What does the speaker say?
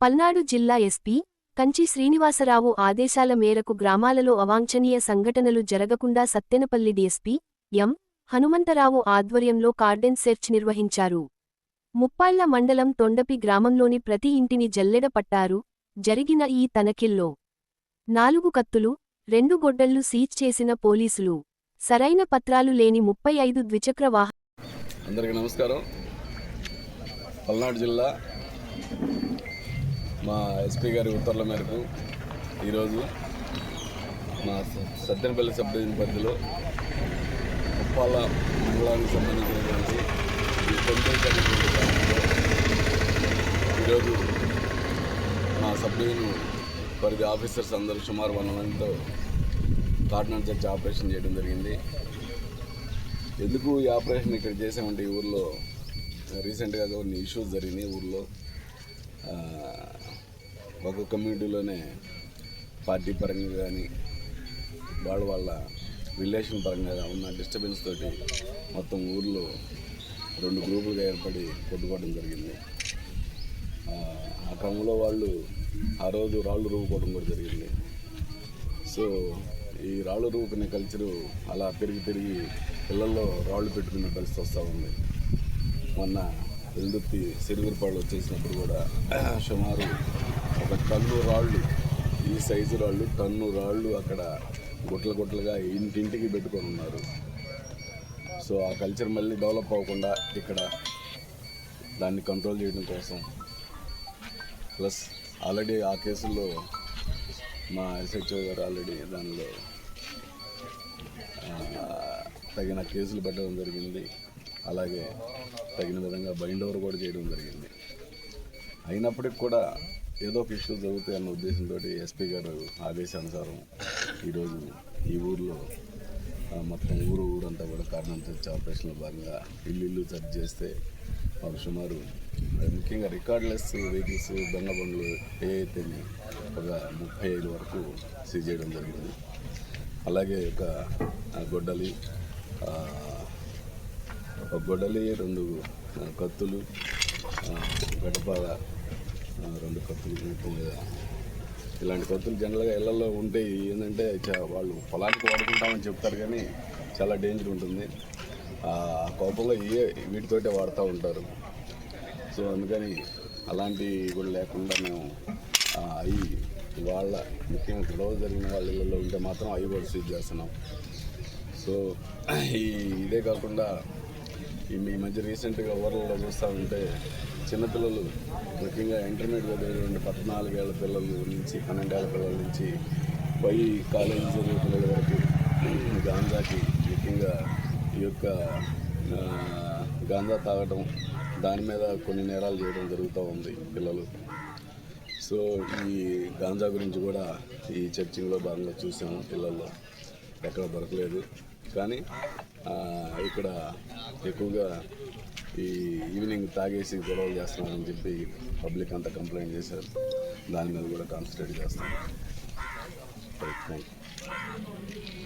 పల్నాడు జిల్లా ఎస్పీ కంచి శ్రీనివాసరావు ఆదేశాల మేరకు గ్రామాలలో అవాంఛనీయ సంఘటనలు జరగకుండా సత్తెనపల్లి డీఎస్పీ ఎం హనుమంతరావు ఆధ్వర్యంలో కార్డెన్ సెర్చ్ నిర్వహించారు. ముప్పాళ్ళ మండలం తొండపి గ్రామంలోని ప్రతి ఇంటిని జల్లెడ పట్టారు జరిగిన ఈ తనఖిల్లో. నాలుగు కత్తులు రెండు గొడ్డళ్ళు సీజ్ చేసిన పోలీసులు. సరైన పత్రాలు లేని ముప్పై ఐదు ద్విచక్ర వాహన అందరికీ నమస్కారం. పల్నాడు జిల్లా మా ఎస్పీ గారి ఉత్తర్వుల మేరకు ఈరోజు మా స- సత్తెనపల్లి సబ్ డివిజన్ పరిధిలో ఉప్పాల మండలానికి సంబంధించినటువంటి ఈ కొండేటి అనేటువంటి గ్రామంలో ఈరోజు మా సబ్ డివిజన్ పరిధి ఆఫీసర్స్ అందరూ సుమారు వన్ మందితో కార్డినల్ చర్చ ఆపరేషన్ చేయడం జరిగింది. ఎందుకు ఈ ఆపరేషన్ ఇక్కడ చేసామంటే ఈ ఊర్లో రీసెంట్గా కొన్ని ఇష్యూస్ జరిగినాయి ఊర్లో. ఒక కమ్యూనిటీలోనే పార్టీ పరంగా కానీ వాళ్ళ వాళ్ళ రిలేషన్ పరంగా ఉన్న డిస్టర్బెన్స్ తోటి మొత్తం ఊర్లో రెండు గ్రూపులుగా ఏర్పడి కొట్టుకోవడం జరిగింది. ఆ, క్రమంలో వాళ్ళు ఆ రోజు రాళ్ళు రూపుకోవడం కూడా జరిగింది. సో ఈ రాళ్ళు రూపుకునే కల్చరు అలా పెరిగి పెరిగి పిల్లల్లో రాళ్ళు పెట్టుకునే పరిస్థితి వస్తూ ఉంది. మొన్న వెల్దుర్తి సిరుగురుపాళ్ళు వచ్చేసినప్పుడు కూడా సుమారు ఒక టన్ను రాళ్ళు. ఈ సైజు రాళ్ళు టన్ను రాళ్ళు అక్కడ గుట్ల గుట్లుగా ఇంటింటికి పెట్టుకొని ఉన్నారు. సో ఆ కల్చర్ మళ్ళీ డెవలప్ అవ్వకుండా ఇక్కడ దాన్ని కంట్రోల్ చేయడం కోసం. ప్లస్ ఆల్రెడీ ఆ కేసుల్లో మా ఎస్హెచ్ఓ గారు ఆల్రెడీ దానిలో తగిన కేసులు పెట్టడం జరిగింది. అలాగే తగిన విధంగా బైండ్ ఓవర్ కూడా చేయడం జరిగింది. అయినప్పటికి కూడా ఏదో ఒక ఇష్యూ జరుగుతాయి అన్న ఉద్దేశంతో ఎస్పీ గారు ఆదేశానుసారం ఈరోజు ఈ ఊర్లో మొత్తం ఊరు ఊరంతా కూడా కారణం తెచ్చి ఆపరేషన్లో భాగంగా ఇల్లు ఇల్లు సెర్చ్ చేస్తే వారు సుమారు ముఖ్యంగా రికార్డ్లెస్ వెహికల్స్ దొంగ బండ్లు ఏ అయితే ఒక ముప్పై ఐదు వరకు సీజ్ చేయడం జరిగింది. అలాగే ఒక గొడ్డలి ఒక గొడ్డలి రెండు కత్తులు గడపాల రెండు కత్తులు ఇలాంటి కత్తులు జనరల్గా ఇళ్ళలో ఉంటాయి. ఏంటంటే వాళ్ళు పొలానికి వాడుకుంటామని చెప్తారు కానీ చాలా డేంజర్ ఉంటుంది. కోపంలో ఏ వీటితోటే వాడుతూ ఉంటారు. సో అందుకని అలాంటివి కూడా లేకుండా మేము అవి వాళ్ళ ముఖ్యంగా గొడవ జరిగిన వాళ్ళ ఇళ్ళలో ఉంటే మాత్రం అవి కూడా సీజ్ చేస్తున్నాం. సో ఈ ఇదే కాకుండా ఈ ఈ మధ్య రీసెంట్గా ఊర్లలో చూస్తూ ఉంటే చిన్నపిల్లలు ముఖ్యంగా ఇంటర్మీడియట్ చదివినటువంటి పద్నాలుగేళ్ళ పిల్లల నుంచి పన్నెండేళ్ళ పిల్లల నుంచి పై కాలేజీ చదివే పిల్లల వరకు గాంజాకి ముఖ్యంగా ఈ యొక్క గాంజా తాగటం దాని మీద కొన్ని నేరాలు చేయడం జరుగుతూ ఉంది పిల్లలు. సో ఈ గాంజా గురించి కూడా ఈ చర్చింగ్లో భాగంగా చూసాము పిల్లల్లో. ఎక్కడ దొరకలేదు. కానీ ఇక్కడ ఎక్కువగా ఈ ఈవినింగ్ తాగేసి గొడవలు చేస్తున్నారని చెప్పి పబ్లిక్ అంతా కంప్లైంట్ చేశారు. దాని మీద కూడా కాన్సన్ట్రేట్ చేస్తాం థ్యాంక్ యూ